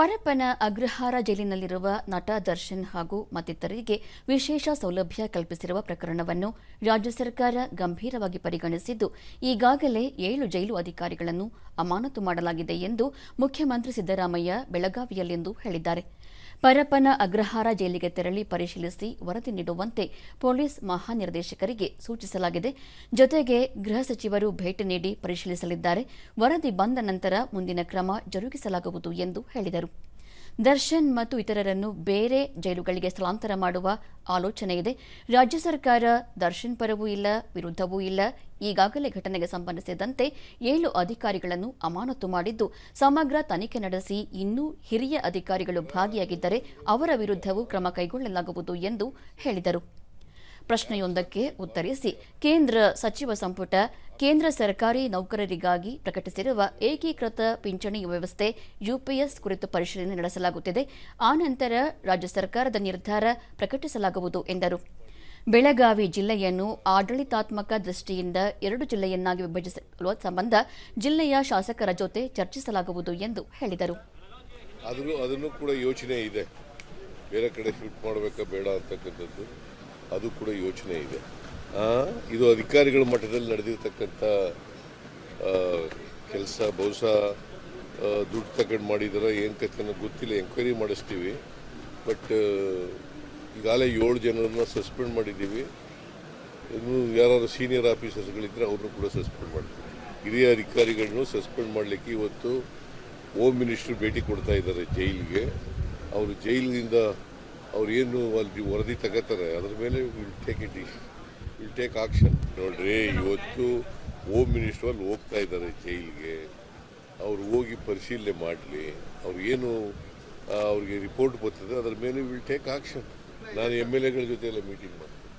ಪರಪ್ಪನ ಅಗ್ರಹಾರ ಜೈಲಿನಲ್ಲಿರುವ ನಟ ದರ್ಶನ್ ಹಾಗೂ ಮತ್ತಿತರರಿಗೆ ವಿಶೇಷ ಸೌಲಭ್ಯ ಕಲ್ಪಿಸಿರುವ ಪ್ರಕರಣವನ್ನು ರಾಜ್ಯ ಸರ್ಕಾರ ಗಂಭೀರವಾಗಿ ಪರಿಗಣಿಸಿದ್ದು, ಈಗಾಗಲೇ ಏಳು ಜೈಲು ಅಧಿಕಾರಿಗಳನ್ನು ಅಮಾನತು ಮಾಡಲಾಗಿದೆ ಎಂದು ಮುಖ್ಯಮಂತ್ರಿ ಸಿದ್ದರಾಮಯ್ಯ ಬೆಳಗಾವಿಯಲ್ಲಿಂದು ಹೇಳಿದ್ದಾರೆ. ಪರಪ್ಪನ ಅಗ್ರಹಾರ ಜೈಲಿಗೆ ತೆರಳಿ ಪರಿಶೀಲಿಸಿ ವರದಿ ನೀಡುವಂತೆ ಪೊಲೀಸ್ ಮಹಾನಿರ್ದೇಶಕರಿಗೆ ಸೂಚಿಸಲಾಗಿದೆ. ಜೊತೆಗೆ ಗೃಹ ಸಚಿವರು ಭೇಟಿ ನೀಡಿ ಪರಿಶೀಲಿಸಲಿದ್ದಾರೆ. ವರದಿ ಬಂದ ನಂತರ ಮುಂದಿನ ಕ್ರಮ ಜರುಗಿಸಲಾಗುವುದು ಎಂದು ಹೇಳಿದರು. ದರ್ಶನ್ ಮತ್ತು ಇತರರನ್ನು ಬೇರೆ ಜೈಲುಗಳಿಗೆ ಸ್ಥಳಾಂತರ ಮಾಡುವ ಆಲೋಚನೆ ಇದೆ. ರಾಜ್ಯ ಸರ್ಕಾರ ದರ್ಶನ್ ಪರವೂ ಇಲ್ಲ, ವಿರುದ್ಧವೂ ಇಲ್ಲ. ಈಗಾಗಲೇ ಘಟನೆಗೆ ಸಂಬಂಧಿಸಿದಂತೆ ಏಳು ಅಧಿಕಾರಿಗಳನ್ನು ಅಮಾನತು ಮಾಡಿದ್ದು, ಸಮಗ್ರ ತನಿಖೆ ನಡೆಸಿ ಇನ್ನೂ ಹಿರಿಯ ಅಧಿಕಾರಿಗಳು ಭಾಗಿಯಾಗಿದ್ದರೆ ಅವರ ವಿರುದ್ಧವೂ ಕ್ರಮ ಕೈಗೊಳ್ಳಲಾಗುವುದು ಎಂದು ಹೇಳಿದರು. ಪ್ರಶ್ನೆಯೊಂದಕ್ಕೆ ಉತ್ತರಿಸಿ ಕೇಂದ್ರ ಸಚಿವ ಸಂಪುಟ, ಕೇಂದ್ರ ಸರ್ಕಾರಿ ನೌಕರರಿಗಾಗಿ ಪ್ರಕಟಿಸಿರುವ ಏಕೀಕೃತ ಪಿಂಚಣಿ ವ್ಯವಸ್ಥೆ ಯುಪಿಎಸ್ ಕುರಿತು ಪರಿಶೀಲನೆ ನಡೆಸಲಾಗುತ್ತಿದೆ. ಆ ನಂತರ ರಾಜ್ಯ ಸರ್ಕಾರದ ನಿರ್ಧಾರ ಪ್ರಕಟಿಸಲಾಗುವುದು ಎಂದರು. ಬೆಳಗಾವಿ ಜಿಲ್ಲೆಯನ್ನು ಆಡಳಿತಾತ್ಮಕ ದೃಷ್ಟಿಯಿಂದ ಎರಡು ಜಿಲ್ಲೆಯನ್ನಾಗಿ ವಿಭಜಿಸುವ ಸಂಬಂಧ ಜಿಲ್ಲೆಯ ಶಾಸಕರ ಜೊತೆ ಚರ್ಚಿಸಲಾಗುವುದು ಎಂದು ಹೇಳಿದರು. ಅದನ್ನು ಕೂಡ ಯೋಚನೆ ಇದೆ. ಬೇರೆ ಕಡೆ ಶಿಫ್ಟ್ ಮಾಡಬೇಕಾ ಬೇಡ ಅಂತಕ್ಕಂಥದ್ದು. ಅದು ಕೂಡ ಯೋಚನೆ ಇದೆ. ಇದು ಅಧಿಕಾರಿಗಳ ಮಟ್ಟದಲ್ಲಿ ನಡೆದಿರ್ತಕ್ಕಂಥ ಕೆಲಸ, ಬಹುಶಃ ದುಡ್ಡು ತಗೊಂಡು ಮಾಡಿದಾರ, ಏನು ಕಥೆನೋ ಗೊತ್ತಿಲ್ಲ ಎಂಕ್ವೈರಿ ಮಾಡಿಸ್ತೀವಿ. ಬಟ್ ಈಗಾಗಲೇ ಏಳು ಜನರನ್ನ ಸಸ್ಪೆಂಡ್ ಮಾಡಿದ್ದೀವಿ. ಇನ್ನು ಯಾರು ಸೀನಿಯರ್ ಆಫೀಸರ್ಸ್ಗಳಿದ್ದರೆ ಅವ್ರನ್ನೂ ಕೂಡ ಸಸ್ಪೆಂಡ್ ಮಾಡ್ತೀವಿ. ಹಿರಿಯ ಅಧಿಕಾರಿಗಳನ್ನು ಸಸ್ಪೆಂಡ್ ಮಾಡಲಿಕ್ಕೆ ಇವತ್ತು ಹೋಮ್ ಮಿನಿಸ್ಟ್ರು ಭೇಟಿ ಕೊಡ್ತಾ ಇದ್ದಾರೆ ಜೈಲಿಗೆ. ಅವರು ಜೈಲಿನಿಂದ ಅವ್ರು ಏನು ಅಲ್ಲಿ ವರದಿ ತಗೋತಾರೆ, ಅದ್ರ ಮೇಲೆ will take it will take action ನೋಡ್ರಿ, ಇವತ್ತು ಹೋಮ್ ಮಿನಿಸ್ಟ್ರು ಅಲ್ಲಿ ಹೋಗ್ತಾ ಇದ್ದಾರೆ ಜೈಲಿಗೆ. ಅವ್ರು ಹೋಗಿ ಪರಿಶೀಲನೆ ಮಾಡಲಿ. ಅವ್ರು ಏನು ಅವ್ರಿಗೆ ರಿಪೋರ್ಟ್ ಬರ್ತದೆ, ಅದ್ರ ಮೇಲೆ ವಿಲ್ ಟೇಕ್ ಆಕ್ಷನ್ ನಾನು ಎಂ ಎಲ್ ಎಗಳ ಜೊತೆ ಎಲ್ಲ ಮೀಟಿಂಗ್ ಮಾಡ್ತೀನಿ.